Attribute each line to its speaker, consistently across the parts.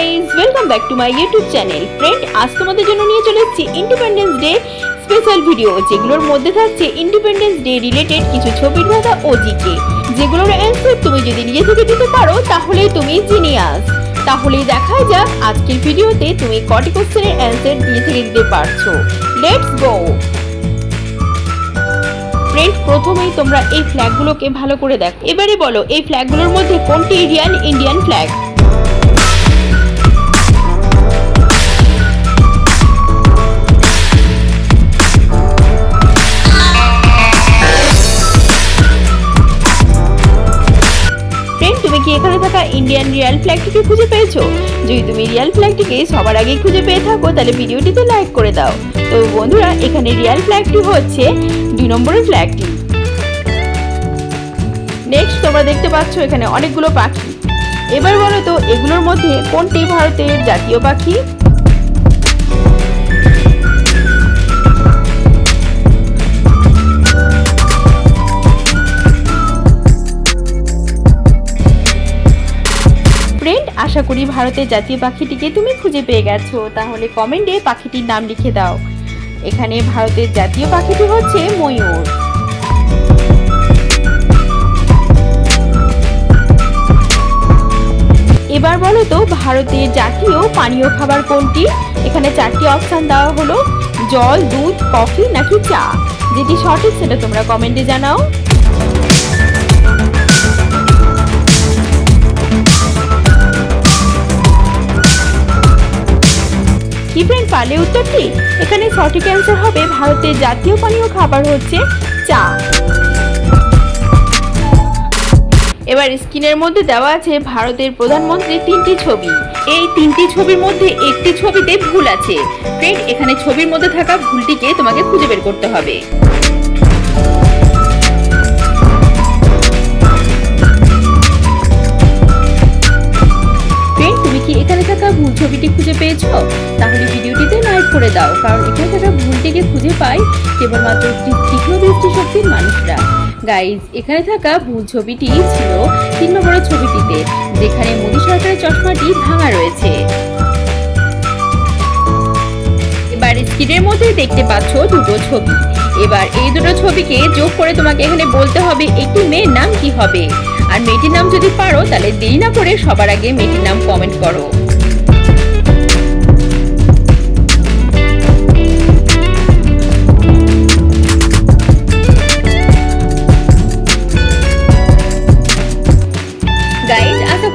Speaker 1: Guys welcome back to my YouTube channel friend আজ তোমাদের জন্য নিয়ে চলে এসেছি ইন্ডিপেন্ডেন্স ডে স্পেশাল ভিডিও যেগুলোর মধ্যে থাকছে ইন্ডিপেন্ডেন্স ডে রিলেটেড কিছু ছবির ধাঁধা ও জিকে যেগুলোর অ্যান্সার তুমি যদি নিজে থেকে দিতে পারো, তাহলেই তুমি জিনিয়াস তাহলেই দেখা যাক আজকের ভিডিওতে তুমি কটি কোশ্চেনের অ্যান্সার নিজে থেকে দিতে পারছ। লেটস গো ফ্রেন্ড প্রথমেই তোমরা এই ফ্ল্যাগগুলোকে ভালো করে দেখো। এবারে বলো, এই ফ্ল্যাগগুলোর মধ্যে কোনটি real Indian flag Indian real ফ্ল্যাগটিকে খুঁজে পেয়েছ? যদি তুমি রিয়াল ফ্ল্যাগটিকে সবার আগে খুঁজে পেয়ে থাকো, তাহলে ভিডিওটিতে লাইক করে দাও। তো বন্ধুরা, এখানে রিয়াল ফ্ল্যাগটি হচ্ছে দুই নম্বরের ফ্ল্যাগটি নেক্সট তোমরা দেখতে পাচ্ছ এখানে অনেকগুলো পাখি। এবার বলো তো, এগুলোর মধ্যে কোনটি ভারতের জাতীয় পাখি? আশা করি ভারতের জাতীয় পাখিটিকে তুমি খুঁজে পেয়ে গেছো। তাহলে কমেন্টে পাখিটির নাম লিখে দাও। এখানে ভারতের জাতীয় পাখিটি হচ্ছে ময়ূর। এবার বলো তো, ভারতের জাতীয় পানীয় খাবার কোনটি? এখানে চারটি অপশন দেওয়া হলো, জল, দুধ কফি নাকি চা? যেটি সঠিক সেটা তোমরা কমেন্টে জানাও। পালে পারলে উত্তরটি এখানে সঠিক অ্যান্সার হবে ভারতের জাতীয় পানীয় খাবার হচ্ছে চা। এবার স্ক্রিনের মধ্যে দেওয়া আছে ভারতের প্রধানমন্ত্রীর তিনটি ছবি। এই তিনটি ছবির মধ্যে একটি ছবিতে ভুল আছে। ফ্রেন্ড এখানে ছবির মধ্যে থাকা ভুলটিকে তোমাকে খুঁজে বের করতে হবে। করে দাও, কারণ এখানে থাকা ভুলটিকে খুঁজে পাই কেবলমাত্র তীক্ষ্ণ দৃষ্টিশক্তির মানুষরা। গাইজ এখানে থাকা ভুল ছবিটি ছিল তিন নম্বরের ছবিটিতে, যেখানে মোদী সরকারের চশমাটি ভাঙা রয়েছে। এবার স্ক্রিনের মধ্যে দেখতে পাচ্ছ দুটো ছবি। এবার এই দুটো ছবিকে যোগ করে তোমাকে এখানে বলতে হবে, একটি মেয়ের নাম কি হবে? আর মেয়েটির নাম যদি পারো, তাহলে দেরি না করে সবার আগে মেয়েটির নাম কমেন্ট করো।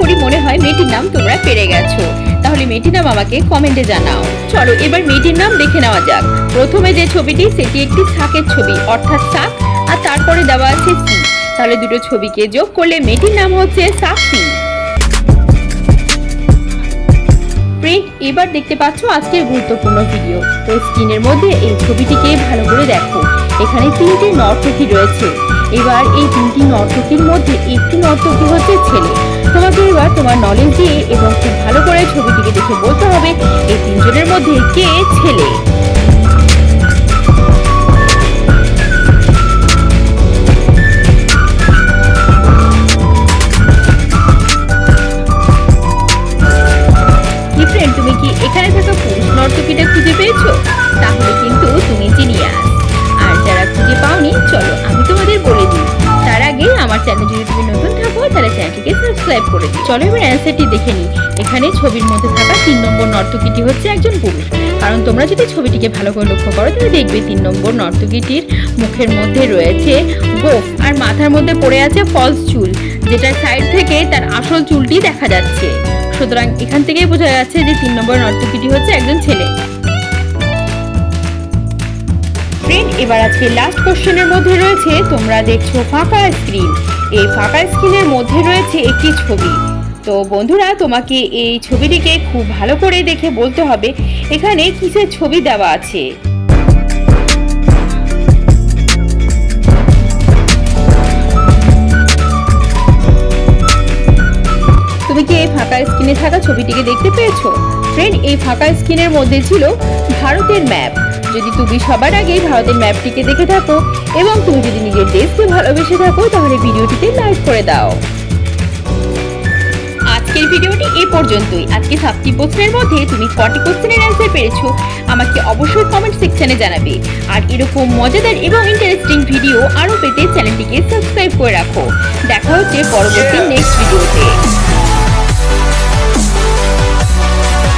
Speaker 1: করি মনে হয় মেয়েটির নাম তোমরা পেরে গেছো। তাহলে মেয়েটির নাম আমাকে কমেন্টে জানাও। চলো, এবার মেয়েটির নাম দেখে নেওয়া যাক। প্রথমে যে ছবিটি, সেটি একটি শাকের ছবি, অর্থাৎ শাক, আর তারপরে দেওয়া আছে সি। তাহলে দুটো ছবিকে যোগ করলে মেয়েটির নাম হচ্ছে সাক্ষী ফ্রেন্ড এবার দেখতে পাচ্ছ আজকের গুরুত্বপূর্ণ ভিডিও তো স্ক্রিনের মধ্যে এই ছবিটিকে ভালো করে দেখো। এখানে তিনটি নর্তকী রয়েছে। এবার এই তিনটি নর্তকীর মধ্যে একটি নর্তকী হচ্ছে ছেলে। তোমার নলেজ দিয়ে এবং খুব ভালো করে ছবিটিকে দেখে বলতে হবে, এই তিনজনের মধ্যে কে ছেলে? তুমি কি এখানে থাকা পুরুষ নর্তকীটা খুঁজে পেয়েছ? তাহলে কিন্তু তুমি জিনিয়াস যারা খুঁজে পাওনি, চলো আমি তোমাদের বলে দিই। তার আগে আমার চ্যানেল যদি তুমি নতুন থাকো, তাহলে চ্যানেলটিকে সাবস্ক্রাইব করে দিই চলো এবার অ্যান্সারটি দেখে নিই। এখানে ছবির মধ্যে থাকা তিন নম্বর নর্তকীটি হচ্ছে একজন পুরুষ। কারণ তোমরা যদি ছবিটিকে ভালো করে লক্ষ্য করো, তাহলে দেখবে তিন নম্বর নর্তকীটির মুখের মধ্যে রয়েছে গোফ আর মাথার মধ্যে পড়ে আছে ফলস চুল, যেটার সাইড থেকে তার আসল চুলটি দেখা যাচ্ছে। সুতরাং এখান থেকেই বোঝা যাচ্ছে যে তিন নম্বর নর্তকীটি হচ্ছে একজন ছেলে। এবার আজকে লাস্ট কোশ্চেনের মধ্যে রয়েছে, তোমরা দেখছ ফাঁকা স্ক্রিন এই ফাঁকা স্ক্রিনের মধ্যে রয়েছে একটি ছবি। তো বন্ধুরা, তোমাকে এই ছবিটিকে খুব ভালো করে দেখে বলতে হবে, এখানে কিসের ছবি দেওয়া আছে? তুমি কি এই ফাঁকা স্ক্রিনে থাকা ছবিটিকে দেখতে পেয়েছ? ফ্রেন্ড এই ফাঁকা স্ক্রিনের মধ্যে ছিল ভারতের ম্যাপ যদি তুমি সবার আগে ভারতের ম্যাপটিকে দেখে থাকো এবং তুমি যদি নিজের দেশকে ভালোবেসে থাকো তাহলে ভিডিওটিতে লাইক করে দাও। আজকের ভিডিওটি এ পর্যন্তই। আজকে সাতটি প্রশ্নের মধ্যে তুমি কটি কোশ্চেনের অ্যান্সার পেরেছ। আমাকে অবশ্যই কমেন্ট সেকশনে জানাবে। আর এরকম মজাদার এবং ইন্টারেস্টিং ভিডিও আরও পেতে চ্যানেলটিকে সাবস্ক্রাইব করে রাখো। দেখা হচ্ছে পরবর্তী নেক্সট ভিডিওতে